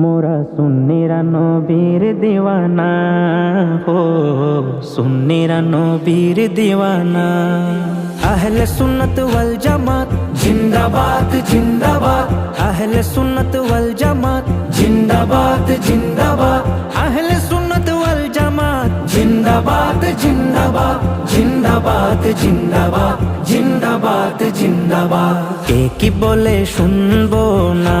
মোরা সুন্নিরা নবীর দিওয়ানা হো সুন্নিরা নবীর দিওয়ানা। আহলে সুন্নত ওয়াল জামাত জিন্দাবাদ জিন্দাবাদ। আহলে সুন্নত ওয়াল জামাত জিন্দাবাদ জিন্দাবাদ। আহলে সুন্নত ওয়াল জামাত জিন্দাবাদ জিন্দাবাদ। জিন্দাবাদ জিন্দাবাদ জিন্দাবাদ জিন্দাবাদ। কে কি বলে শুনব না?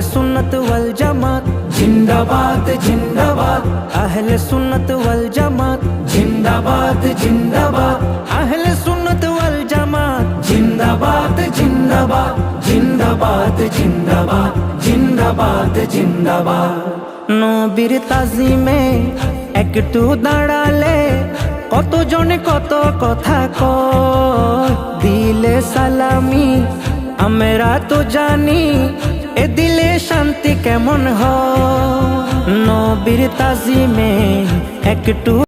আহলে সুন্নত ওয়াল জামাত জিন্দাবাদ জিন্দাবাদ আহলে সুন্নত ওয়াল জামাত জিন্দাবাদ জিন্দাবাদ আহলে সুন্নত ওয়াল জামাত জিন্দাবাদ জিন্দাবাদ জিন্দাবাদ জিন্দাবাদ জিন্দাবাদ জিন্দাবাদ নবীর তাজিমে একটু দাঁড়ালে কতজনে কত কথা কয়। দিলে সালামি আমরা তো জানি এ দিলে শান্তি কেমন হ নবীর তাজিমে একটু